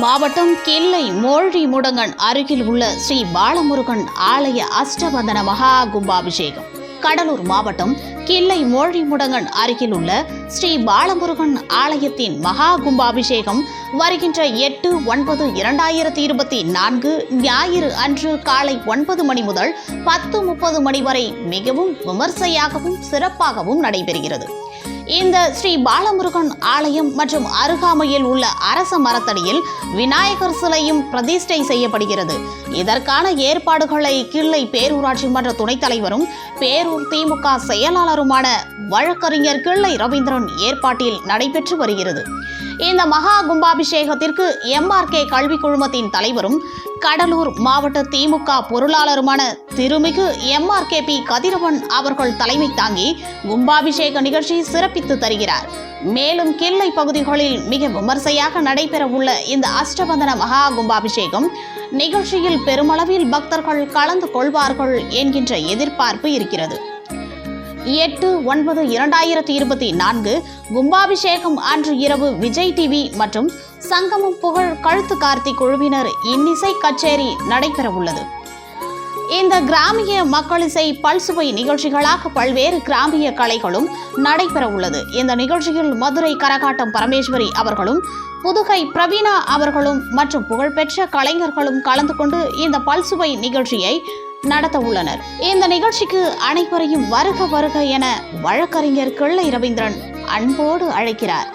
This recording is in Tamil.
மாவட்டம் கிள்ளை மோழி முடங்கன் அருகில் உள்ள ஸ்ரீ பாலமுருகன் ஆலய அஷ்டபந்தன மகா கும்பாபிஷேகம். கடலூர் மாவட்டம் கிள்ளை மோழிமுடங்கன் அருகில் உள்ள ஸ்ரீ பாலமுருகன் ஆலயத்தின் மகா கும்பாபிஷேகம் வருகின்ற எட்டு ஒன்பது இரண்டாயிரத்தி இருபத்தி நான்கு ஞாயிறு அன்று காலை ஒன்பது மணி முதல் பத்து முப்பது மணி வரை மிகவும் விமர்சையாகவும் சிறப்பாகவும் நடைபெறுகிறது. இந்த ஸ்ரீ பாலமுருகன் ஆலயம் மற்றும் அருகாமையில் உள்ள அரச மரத்தடியில் விநாயகர் சிலையும் பிரதிஷ்டை செய்யப்படுகிறது. இதற்கான ஏற்பாடுகளை கிள்ளை பேரூராட்சி மன்ற துணைத் தலைவரும் பேரூர் திமுக செயலாளருமான வழக்கறிஞர் கிள்ளை ரவீந்திரன் ஏற்பாட்டில் நடைபெற்று வருகிறது. இந்த மகா கும்பாபிஷேகத்திற்கு எம்ஆர்கே கல்வி குழுமத்தின் தலைவரும் கடலூர் மாவட்ட திமுக பொருளாளருமான திருமிகு எம்ஆர்கே பி கதிரவன் அவர்கள் தலைமை தாங்கி கும்பாபிஷேக நிகழ்ச்சி சிறப்பித்து தருகிறார். மேலும் கிள்ளை பகுதிகளில் மிக விமர்சையாக நடைபெறவுள்ள இந்த அஷ்டபந்தன மகா கும்பாபிஷேகம் நிகழ்ச்சியில் பெருமளவில் பக்தர்கள் கலந்து கொள்வார்கள் என்கின்ற எதிர்பார்ப்பு இருக்கிறது. எட்டு ஒன்பது இரண்டாயிரத்தி இருபத்தி நான்கு கும்பாபிஷேகம் அன்று இரவு விஜய் டிவி மற்றும் சங்கமம் புகழ் கழுத்து கார்த்தி குழுவினர் இன்னிசை கச்சேரி நடைபெறவுள்ளது. இந்த கிராமிய மக்களிசை பல்சுவை நிகழ்ச்சிகளாக பல்வேறு கிராமிய கலைகளும் நடைபெறவுள்ளது. இந்த நிகழ்ச்சியில் மதுரை கரகாட்டம் பரமேஸ்வரி அவர்களும் புதுகை பிரவீணா அவர்களும் மற்றும் புகழ்பெற்ற கலைஞர்களும் கலந்து கொண்டு இந்த பல்சுவை நிகழ்ச்சியை நடத்த உள்ளனர் இந்த நிகழ்ச்சிக்கு அனைவரையும் வருக வருக என வழக்கறிஞர் கிள்ளை ரவீந்திரன் அன்போடு அழைக்கிறார்.